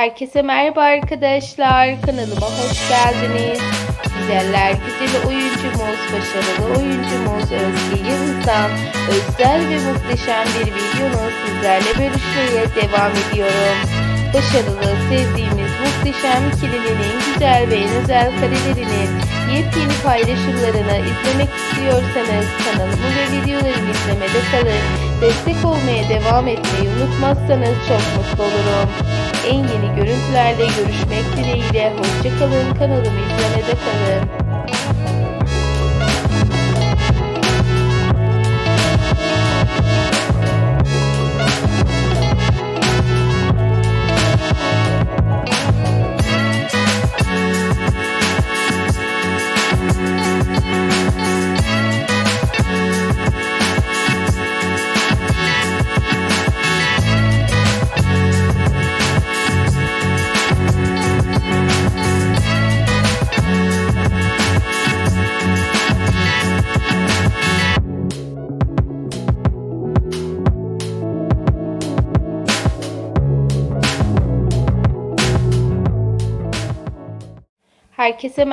Herkese merhaba arkadaşlar. Kanalıma hoş geldiniz. Güzeller güzeli oyuncumuz, başarılı oyuncumuz Özge Yıldız'dan özel ve muhteşem bir videonu sizlerle bölüşmeye devam ediyorum. Başarılı, sevdiğimiz muhteşem ikilinin güzel ve en özel karelerinin yepyeni paylaşımlarını izlemek istiyorsanız kanalımı ve videolarımı izlemede kalın. Destek olmaya devam etmeyi unutmazsanız çok mutlu olurum. Görüntülerle görüşmek dileğiyle hoşçakalın kanalımı izlemede kalın. Herkese merhaba.